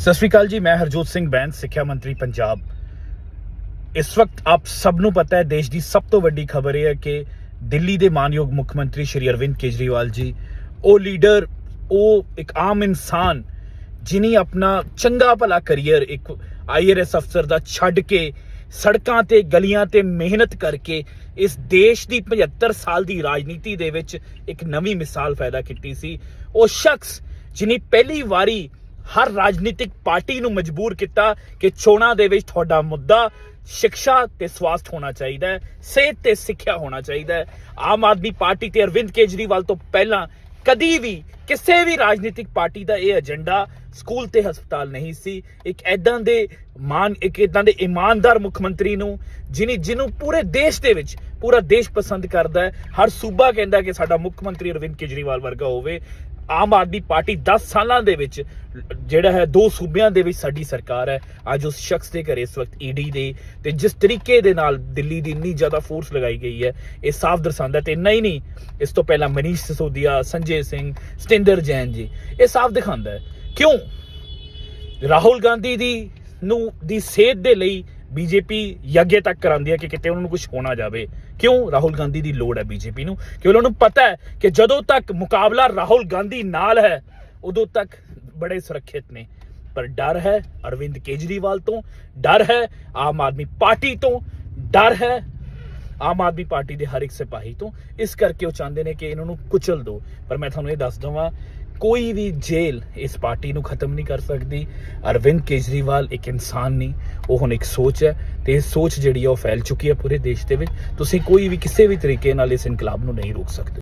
ਸਤਿ ਸ਼੍ਰੀ ਅਕਾਲ ਜੀ, ਮੈਂ ਹਰਜੋਤ ਸਿੰਘ ਬੈਂਸ, ਸਿੱਖਿਆ ਮੰਤਰੀ ਪੰਜਾਬ। ਇਸ ਵਕਤ ਆਪ ਸਭ ਨੂੰ ਪਤਾ ਹੈ, ਦੇਸ਼ ਦੀ ਸਭ ਤੋਂ ਵੱਡੀ ਖਬਰ ਇਹ ਹੈ ਕਿ ਦਿੱਲੀ ਦੇ ਮਾਨਯੋਗ ਮੁੱਖ ਮੰਤਰੀ ਸ਼੍ਰੀ ਅਰਵਿੰਦ ਕੇਜਰੀਵਾਲ ਜੀ, ਉਹ ਲੀਡਰ, ਉਹ ਇੱਕ ਆਮ ਇਨਸਾਨ ਜਿਨੀ ਆਪਣਾ ਚੰਗਾ ਭਲਾ ਕੈਰੀਅਰ ਇੱਕ ਆਈਆਰਐਸ ਅਫਸਰ ਦਾ ਛੱਡ ਕੇ ਸੜਕਾਂ ਤੇ, ਗਲੀਆਂ ਤੇ ਮਿਹਨਤ ਕਰਕੇ ਇਸ ਦੇਸ਼ ਦੀ 75 ਸਾਲ ਦੀ ਰਾਜਨੀਤੀ ਦੇ ਵਿੱਚ ਇੱਕ ਨਵੀਂ ਮਿਸਾਲ ਪੈਦਾ ਕੀਤੀ ਸੀ। ਉਹ ਸ਼ਖਸ ਜਿਨੀ ਪਹਿਲੀ ਵਾਰੀ ਹਰ ਰਾਜਨੀਤਿਕ ਪਾਰਟੀ ਨੂੰ ਮਜਬੂਰ ਕੀਤਾ ਕਿ ਚੋਣਾਂ ਦੇ ਵਿੱਚ ਤੁਹਾਡਾ ਮੁੱਦਾ ਸਿੱਖਿਆ ਤੇ ਸਵਾਸਥ ਹੋਣਾ ਚਾਹੀਦਾ ਹੈ, ਸਿਹਤ ਤੇ ਸਿੱਖਿਆ ਹੋਣਾ ਚਾਹੀਦਾ ਹੈ। ਆਮ ਆਦਮੀ ਪਾਰਟੀ ਤੇ ਅਰਵਿੰਦ ਕੇਜਰੀਵਾਲ ਤੋਂ ਪਹਿਲਾਂ ਕਦੀ ਵੀ ਕਿਸੇ ਵੀ ਰਾਜਨੀਤਿਕ ਪਾਰਟੀ ਦਾ ਇਹ ਏਜੰਡਾ ਸਕੂਲ ਤੇ ਹਸਪਤਾਲ ਨਹੀਂ ਸੀ। ਇੱਕ ਐਦਾਂ ਦੇ ਮਾਨ, ਇੱਕ ਇਦਾਂ ਦੇ ਇਮਾਨਦਾਰ ਮੁੱਖ ਮੰਤਰੀ ਨੂੰ, ਜਿਨੀ ਜਿਹਨੂੰ ਪੂਰੇ ਦੇਸ਼ ਦੇ ਵਿੱਚ ਪੂਰਾ ਦੇਸ਼ ਪਸੰਦ ਕਰਦਾ ਹੈ। ਹਰ ਸੂਬਾ ਕਹਿੰਦਾ ਕਿ ਸਾਡਾ ਮੁੱਖ ਮੰਤਰੀ ਅਰਵਿੰਦ ਕੇਜਰੀਵਾਲ ਵਰਗਾ ਹੋਵੇ। ਆਮ ਆਦਮੀ ਪਾਰਟੀ 10 ਸਾਲਾਂ ਦੇ ਵਿੱਚ ਜਿਹੜਾ ਹੈ ਦੋ ਸੂਬਿਆਂ ਦੇ ਵਿੱਚ ਸਾਡੀ ਸਰਕਾਰ ਹੈ। ਅੱਜ ਉਸ ਸ਼ਖਸ ਦੇ ਘਰੇ ਇਸ ਵਕਤ ਈਡੀ ਦੇ ਤੇ ਜਿਸ ਤਰੀਕੇ ਦੇ ਨਾਲ ਦਿੱਲੀ ਦੀ ਇੰਨੀ ਜ਼ਿਆਦਾ ਫੋਰਸ ਲਗਾਈ ਗਈ ਹੈ, ਇਹ ਸਾਫ਼ ਦਰਸਾਉਂਦਾ ਤੇ ਇੰਨਾ ਹੀ ਨਹੀਂ, ਇਸ ਤੋਂ ਪਹਿਲਾਂ ਮਨੀਸ਼ ਸਿਸੋਦੀਆ, ਸੰਜੇ ਸਿੰਘ ਸਟਿੰਦਰ ਜੈਨ ਜੀ, ਇਹ ਸਾਫ਼ ਦਿਖਾਉਂਦਾ ਹੈ। ਕਿਉਂ? ਰਾਹੁਲ ਗਾਂਧੀ ਦੀ ਨੂੰ, ਦੀ ਸਿਹਤ ਦੇ ਲਈ ਬੀਜੇਪੀ ਯੱਗੇ ਤੱਕ ਕਰਾਉਂਦੀ ਹੈ ਕਿ ਕਿਤੇ ਉਹਨਾਂ ਨੂੰ ਕੁਝ ਹੋਣਾ ਜਾਵੇ। ਕਿਉਂ? ਰਾਹੁਲ ਗਾਂਧੀ ਦੀ ਲੋੜ ਹੈ ਬੀਜੇਪੀ ਨੂੰ। ਕਿ ਉਹਨਾਂ ਨੂੰ ਪਤਾ ਹੈ ਕਿ ਜਦੋਂ ਤੱਕ ਮੁਕਾਬਲਾ ਰਾਹੁਲ ਗਾਂਧੀ ਨਾਲ ਹੈ, ਉਦੋਂ ਤੱਕ ਬੜੇ ਸੁਰੱਖਿਅਤ ਨੇ। ਪਰ ਡਰ ਹੈ ਅਰਵਿੰਦ ਕੇਜਰੀਵਾਲ ਤੋਂ, ਡਰ ਹੈ ਆਮ ਆਦਮੀ ਪਾਰਟੀ ਤੋਂ, ਡਰ ਹੈ ਆਮ ਆਦਮੀ ਪਾਰਟੀ ਦੇ ਹਰ ਇੱਕ ਸਿਪਾਹੀ ਤੋਂ। ਇਸ ਕਰਕੇ ਉਹ ਚਾਹੁੰਦੇ ਨੇ ਕਿ ਇਹਨਾਂ ਨੂੰ ਕੁਚਲ ਦਿਓ ਪਰ ਮੈਂ ਤੁਹਾਨੂੰ ਇਹ ਦੱਸ ਦਵਾਂ ਕੋਈ ਵੀ ਜੇਲ੍ਹ ਇਸ ਪਾਰਟੀ ਨੂੰ ਖਤਮ ਨਹੀਂ ਕਰ ਸਕਦੀ। ਅਰਵਿੰਦ ਕੇਜਰੀਵਾਲ ਇੱਕ ਇਨਸਾਨ ਨਹੀਂ ਉਹ ਹੁਣ ਇੱਕ ਸੋਚ ਹੈ ਤੇ ਇਹ ਸੋਚ ਜਿਹੜੀ ਹੈ ਉਹ ਫੈਲ ਚੁੱਕੀ ਹੈ ਪੂਰੇ ਦੇਸ਼ ਦੇ ਵਿੱਚ। ਤੁਸੀਂ ਕੋਈ ਵੀ ਕਿਸੇ ਵੀ ਤਰੀਕੇ ਨਾਲ ਇਸ ਇਨਕਲਾਬ ਨੂੰ ਨਹੀਂ ਰੋਕ ਸਕਦੇ।